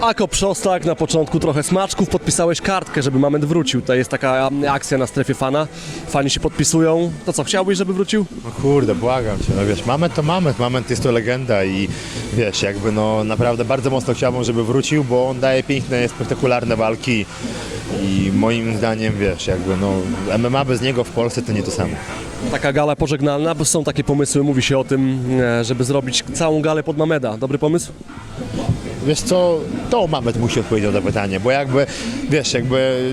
Ako Przostak, na początku trochę smaczków, podpisałeś kartkę, żeby Moment wrócił. To jest taka akcja na strefie fana. Fani się podpisują. To co, chciałbyś, żeby wrócił? No kurde, błagam cię, no wiesz, Moment to Moment, Moment jest to legenda i wiesz, jakby no naprawdę bardzo mocno chciałbym, żeby wrócił, bo on daje piękne, spektakularne walki i moim zdaniem, wiesz, jakby no MMA bez niego w Polsce to nie to samo. Taka gala pożegnalna, bo są takie pomysły, mówi się o tym, e, żeby zrobić całą galę pod Mameda. Dobry pomysł? Wiesz co, to Mamet musi odpowiedzieć na to pytanie, bo jakby, wiesz, jakby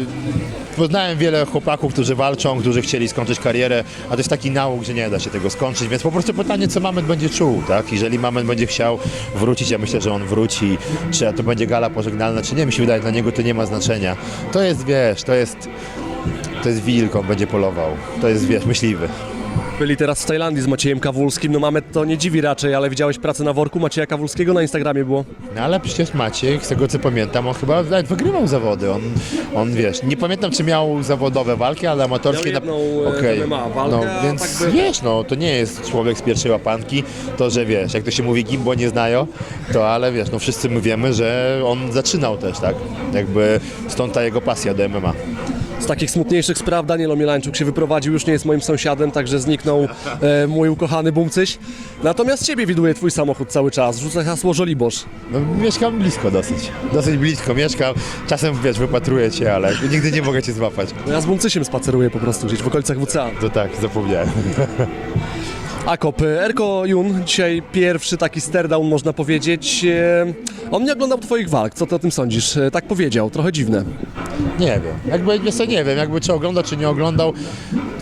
poznałem wiele chłopaków, którzy walczą, którzy chcieli skończyć karierę, a to jest taki nauk, że nie da się tego skończyć, więc po prostu pytanie, co Mamet będzie czuł, tak? Jeżeli Mamet będzie chciał wrócić, ja myślę, że on wróci, czy to będzie gala pożegnalna, czy nie, mi się wydaje, dla niego to nie ma znaczenia. To jest, wiesz, to jest, to jest wilk, on będzie polował, to jest, wiesz, myśliwy. Byli teraz w Tajlandii z Maciejem Kawulskim. No Mamet to nie dziwi raczej, ale widziałeś pracę na worku Macieja Kawulskiego na Instagramie było. No ale przecież Maciek, z tego co pamiętam, on chyba nawet wygrywał zawody. On, on wiesz, nie pamiętam czy miał zawodowe walki, ale amatorskie. Miał jedną, e. MMA walkę, no, a więc tak by- wiesz, no to nie jest człowiek z pierwszej łapanki, to że wiesz, jak to się mówi, gimbo nie znają, to ale wiesz, no wszyscy my wiemy, że on zaczynał też, tak? Jakby stąd ta jego pasja do MMA. Z takich smutniejszych spraw Daniel Omielańczuk się wyprowadził, już nie jest moim sąsiadem, także zniknął e, mój ukochany Bumcyś. Natomiast ciebie widuje twój samochód cały czas. Rzucę hasło Żoliborz. No mieszkam blisko dosyć, dosyć blisko mieszkam, czasem wiesz, wypatruję cię, ale nigdy nie mogę cię złapać. No ja z Bumcysiem spaceruję po prostu gdzieś w okolicach WCA. To tak, zapomniałem. Akop, Erko Jun, dzisiaj pierwszy taki stare-down można powiedzieć. E, On nie oglądał twoich walk, co ty o tym sądzisz? E, Tak powiedział, trochę dziwne. Nie wiem. Jakby, wiesz nie wiem, jakby czy oglądał, czy nie oglądał.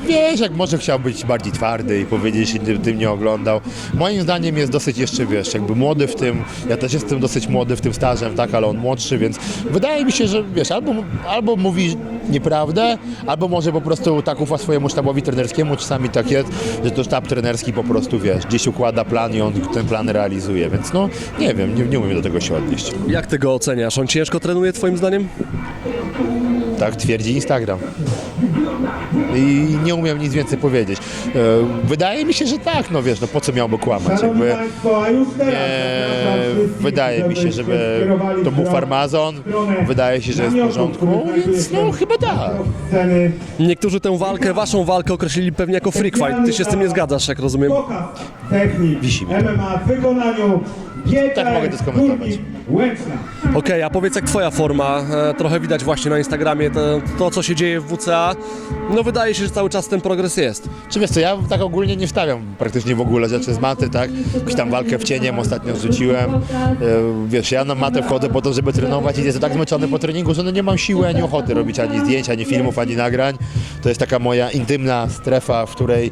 Wiesz, jak może chciał być bardziej twardy i powiedzieć, że tym, tym nie oglądał. Moim zdaniem jest dosyć jeszcze, wiesz, jakby młody w tym, ja też jestem dosyć młody w tym stażem, tak, ale on młodszy, więc wydaje mi się, że wiesz, albo, albo mówi nieprawdę, albo może po prostu tak ufa swojemu sztabowi trenerskiemu, czasami tak jest, że to sztab trenerski po prostu, wiesz, gdzieś układa plan i on ten plan realizuje, więc no, nie wiem, nie, nie umiem do tego się odnieść. Jak ty go oceniasz? On ciężko trenuje twoim zdaniem? Tak twierdzi Instagram. I nie umiem nic więcej powiedzieć. E, Wydaje mi się, że tak, no wiesz, no po co miałby kłamać? Jakby, nie, wydaje mi się, żeby to był farmazon, wydaje się, że jest w porządku, więc no chyba tak. Niektórzy tę walkę, waszą walkę określili pewnie jako freak fight. Ty się z tym nie zgadzasz, jak rozumiem. Wisi mi to. MMA w wykonaniu Tak mogę to skomentować. Okej, a powiedz jak twoja forma? E, trochę widać właśnie na Instagramie to, to, co się dzieje w WCA. No wydaje się, że cały czas ten progres jest. Czy wiesz co, ja tak ogólnie nie wstawiam praktycznie w ogóle rzeczy z maty, tak? Jakąś tam walkę w cieniem ostatnio zrzuciłem. E, Wiesz, ja na matę wchodzę po to, żeby trenować i jestem tak zmęczony po treningu, że no nie mam siły ani ochoty robić ani zdjęć, ani filmów, ani nagrań. To jest taka moja intymna strefa, w której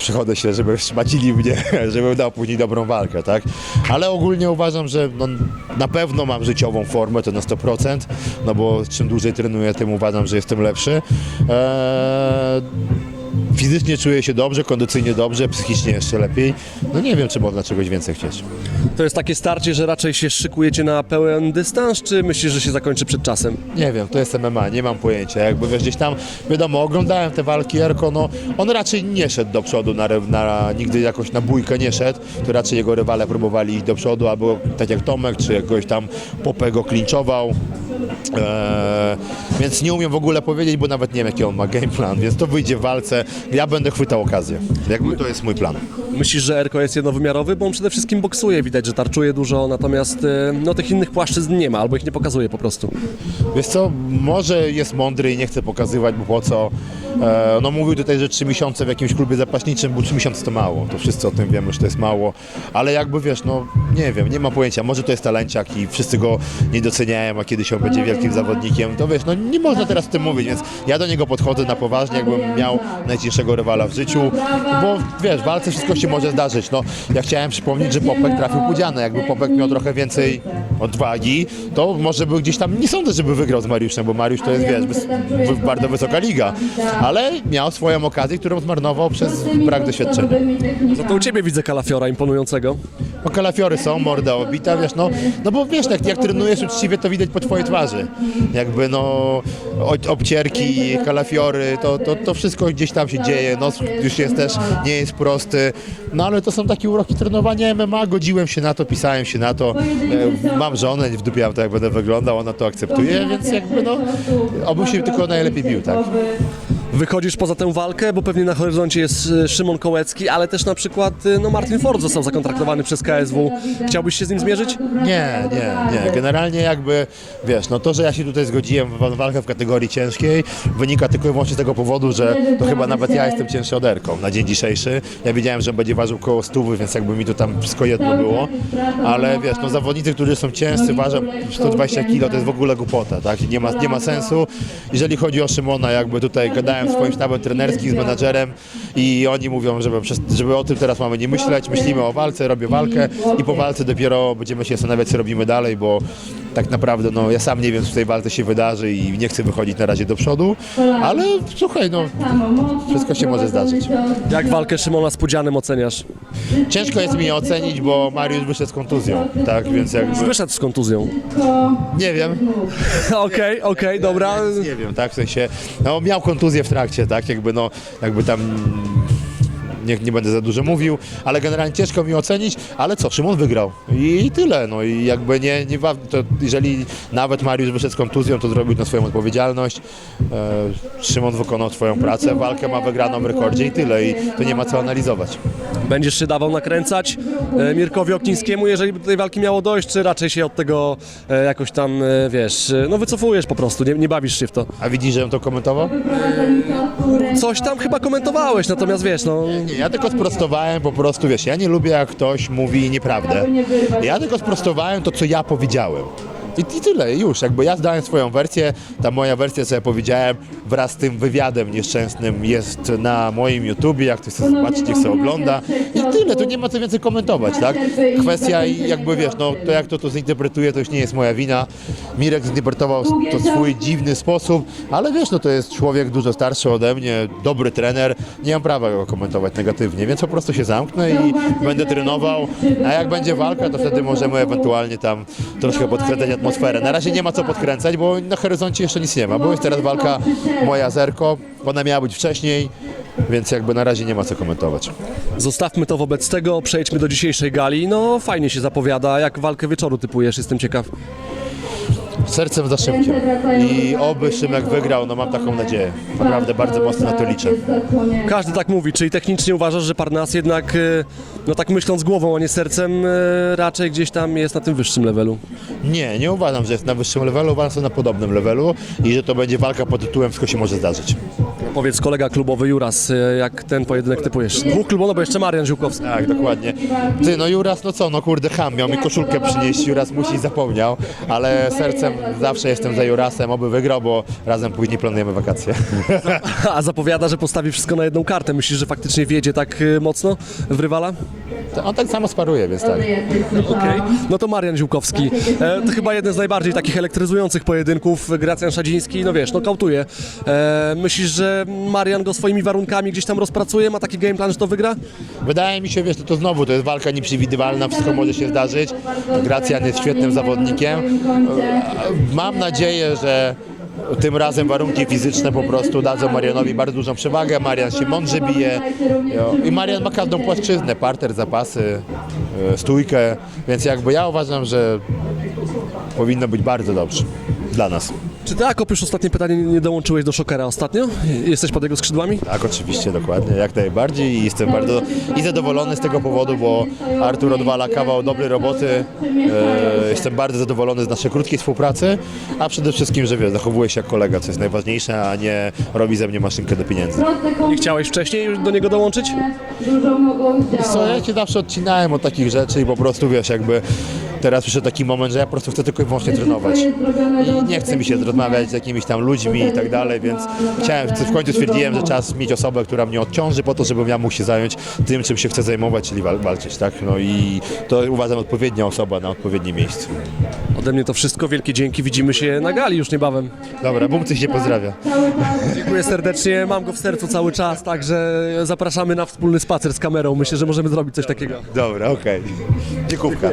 przychodzę się, żeby szmacili mnie, żebym dał później dobrą walkę, tak? Ale ogólnie uważam, że no, na pewno mam życiową formę, to na 100%, no bo czym dłużej trenuję, tym uważam, że jestem lepszy. Eee, Fizycznie czuję się dobrze, kondycyjnie dobrze, psychicznie jeszcze lepiej. No nie wiem, czy można czegoś więcej chcieć. To jest takie starcie, że raczej się szykujecie na pełen dystans, czy myślisz, że się zakończy przed czasem? Nie wiem, to jest MMA, nie mam pojęcia. Jakby wiesz, gdzieś tam, wiadomo, oglądałem te walki Erko, no on raczej nie szedł do przodu, na, na, nigdy jakoś na bójkę nie szedł, to raczej jego rywale próbowali iść do przodu, albo tak jak Tomek, czy jakoś tam Popę go klinczował. Eee, więc nie umiem w ogóle powiedzieć, bo nawet nie wiem, jaki on ma game plan, więc to wyjdzie w walce. Ja będę chwytał okazję. Jakby to jest mój plan. Myślisz, że Erko jest jednowymiarowy? Bo on przede wszystkim boksuje, widać, że tarczuje dużo, natomiast e, no, tych innych płaszczyzn nie ma, albo ich nie pokazuje po prostu. Wiesz co, może jest mądry i nie chce pokazywać, bo po co. E, no mówił tutaj, że trzy miesiące w jakimś klubie zapaśniczym, bo trzy miesiące to mało. To wszyscy o tym wiemy, że to jest mało. Ale jakby wiesz, no nie wiem, nie ma pojęcia. Może to jest talenciak i wszyscy go nie doceniają, a kiedyś on będzie wielkim zawodnikiem. To wiesz, no nie można teraz o tym mówić, więc ja do niego podchodzę na poważnie, jakbym miał najcięższego rywala w życiu, bo wiesz, w walce wszystko się może zdarzyć. No, ja chciałem przypomnieć, że Popek trafił Pudzianę. Jakby Popek miał trochę więcej odwagi, to może by gdzieś tam, nie sądzę, żeby wygrał z Mariuszem, bo Mariusz to jest, wiesz, bardzo wysoka liga, ale miał swoją okazję, którą zmarnował przez brak doświadczenia. Za to u ciebie widzę kalafiora imponującego. No kalafiory są, morda obita, wiesz, no, no bo wiesz, jak, jak trenujesz uczciwie, to widać po twojej twarzy. Jakby no, obcierki, kalafiory, to, to, to wszystko gdzieś tam się dzieje, nos już jest też, nie jest prosty, no ale to są takie uroki trenowania MMA, godziłem się na to, pisałem się na to, e, mam żonę, w dupie to jak będę wyglądał, ona to akceptuje, więc jakby no, obym się tylko najlepiej bił, tak. Wychodzisz poza tę walkę, bo pewnie na horyzoncie jest e, Szymon Kołecki, ale też na przykład e, no Martin Ford został zakontraktowany przez KSW. Chciałbyś się z nim zmierzyć? Nie, nie, nie. Generalnie jakby, wiesz, no to, że ja się tutaj zgodziłem w walkę w kategorii ciężkiej, wynika tylko i wyłącznie z tego powodu, że to chyba nawet ja jestem cięższy od Erką na dzień dzisiejszy. Ja wiedziałem, że będzie ważył koło stówy, więc jakby mi to tam wszystko jedno było. Ale wiesz, no zawodnicy, którzy są ciężcy, ważą 120 kg, to jest w ogóle głupota, tak? Nie ma, nie ma sensu. Jeżeli chodzi o Szymona, jakby tutaj gadałem z swoim sztabem trenerskim, z menadżerem i oni mówią, żeby, przez- żeby o tym teraz mamy nie myśleć, myślimy o walce, robię walkę i po walce dopiero będziemy się zastanawiać, co robimy dalej, bo tak naprawdę no, ja sam nie wiem, co w tej walce się wydarzy i nie chcę wychodzić na razie do przodu, ale słuchaj, no wszystko się może zdarzyć. Jak walkę Szymona z Pudzianem oceniasz? Ciężko jest mi ocenić, bo Mariusz wyszedł z kontuzją, tak, więc jakby Wyszedł z kontuzją. nie wiem, Okej, okej, dobra. nie wiem, tak, w sensie, no miał kontuzję w trakcie, tak, jakby no, jakby tam nie, nie będę za dużo mówił, ale generalnie ciężko mi ocenić, ale co, Szymon wygrał i tyle, no i jakby nie, nie wa- to jeżeli nawet Mariusz wyszedł z kontuzją, to zrobił na swoją odpowiedzialność, e, Szymon wykonał swoją pracę, walkę ma wygraną w rekordzie i tyle i to nie ma co analizować. Będziesz się dawał nakręcać e, Mirkowi Oknińskiemu, jeżeli by do tej walki miało dojść, czy raczej się od tego e, jakoś tam, e, wiesz, e, no wycofujesz po prostu, nie, nie bawisz się w to. A widzisz, że on to komentował? Coś tam chyba komentowałeś, natomiast wiesz, no... Nie, ja tylko sprostowałem po prostu, wiesz, ja nie lubię jak ktoś mówi nieprawdę. Ja tylko sprostowałem to, co ja powiedziałem. I, I tyle, już, jakby ja zdałem swoją wersję, ta moja wersja, co ja powiedziałem, wraz z tym wywiadem nieszczęsnym jest na moim YouTubie, jak ktoś chce zobaczyć, niech sobie ogląda. I tyle, tu nie ma co więcej komentować, tak? Kwestia jakby, wiesz, no to jak to to zinterpretuje, to już nie jest moja wina. Mirek zinterpretował to w swój dziwny sposób, ale wiesz, no to jest człowiek dużo starszy ode mnie, dobry trener, nie mam prawa go komentować negatywnie, więc po prostu się zamknę i będę trenował, a jak będzie walka, to wtedy możemy ewentualnie tam troszkę podkręcać atmosferę. Na razie nie ma co podkręcać, bo na horyzoncie jeszcze nic nie ma, bo jest teraz walka moja zerko, ona miała być wcześniej, więc jakby na razie nie ma co komentować. Zostawmy to wobec tego, przejdźmy do dzisiejszej gali. No fajnie się zapowiada, jak walkę wieczoru typujesz, jestem ciekaw. Sercem za Szymkiem i oby Szymek wygrał, no mam taką nadzieję. Naprawdę bardzo mocno na to liczę. Każdy tak mówi, czyli technicznie uważasz, że Parnas jednak, e, no tak myśląc głową, a nie sercem, e, raczej gdzieś tam jest na tym wyższym levelu. Nie, nie uważam, że jest na wyższym levelu, uważam, że na podobnym levelu i że to będzie walka pod tytułem Wszystko się może zdarzyć. Powiedz kolega klubowy Juras, e, jak ten pojedynek typujesz? Dwóch klubów, no bo jeszcze Marian Ziółkowski. Tak, dokładnie. Ty, no Juras, no co, no kurde, ham, miał mi koszulkę przynieść, Juras musi zapomniał, ale sercem zawsze jestem za Jurasem, oby wygrał, bo razem później planujemy wakacje. A zapowiada, że postawi wszystko na jedną kartę. Myślisz, że faktycznie wjedzie tak e, mocno w rywala? On tak samo sparuje, więc tak. Okej. No to Marian Ziółkowski. E, to chyba jeden z najbardziej takich elektryzujących pojedynków. Gracjan Szadziński, no wiesz, no kautuje. E, myślisz, że Marian go swoimi warunkami gdzieś tam rozpracuje? Ma taki game plan, że to wygra? Wydaje mi się, wiesz, to, to znowu to jest walka nieprzewidywalna, wszystko może się zdarzyć. Gracjan jest świetnym zawodnikiem. Mam nadzieję, że tym razem warunki fizyczne po prostu dadzą Marianowi bardzo dużą przewagę. Marian się mądrze bije i Marian ma każdą płaszczyznę, parter, zapasy, e, stójkę, więc jakby ja uważam, że powinno być bardzo dobrze dla nas. Czy ty, Akop, już ostatnie pytanie, nie dołączyłeś do Szokera ostatnio? Jesteś pod jego skrzydłami? Tak, oczywiście, dokładnie, jak najbardziej i jestem bardzo i zadowolony z tego powodu, bo Artur odwala kawał dobrej roboty. E, jestem bardzo zadowolony z naszej krótkiej współpracy, a przede wszystkim, że wiesz, zachowuje się jak kolega, co jest najważniejsze, a nie robi ze mnie maszynkę do pieniędzy. Nie chciałeś wcześniej już do niego dołączyć? Dużo mogą Co, ja cię zawsze odcinałem od takich rzeczy i po prostu, wiesz, jakby teraz przyszedł taki moment, że ja po prostu chcę tylko i wyłącznie trenować. I nie chce mi się rozmawiać z jakimiś tam ludźmi i tak dalej, więc chciałem, w końcu stwierdziłem, że czas mieć osobę, która mnie odciąży po to, żebym ja mógł się zająć tym, czym się chcę zajmować, czyli wal- walczyć, tak? No i to uważam odpowiednia osoba na odpowiednim miejscu. Ode mnie to wszystko, wielkie dzięki, widzimy się na gali już niebawem. Dobra, Bumcy się pozdrawia. Dziękuję serdecznie, mam go w sercu cały czas, także zapraszamy na wspólny spacer z kamerą, myślę, że możemy zrobić coś takiego. Dobra, okej. Dziękówka.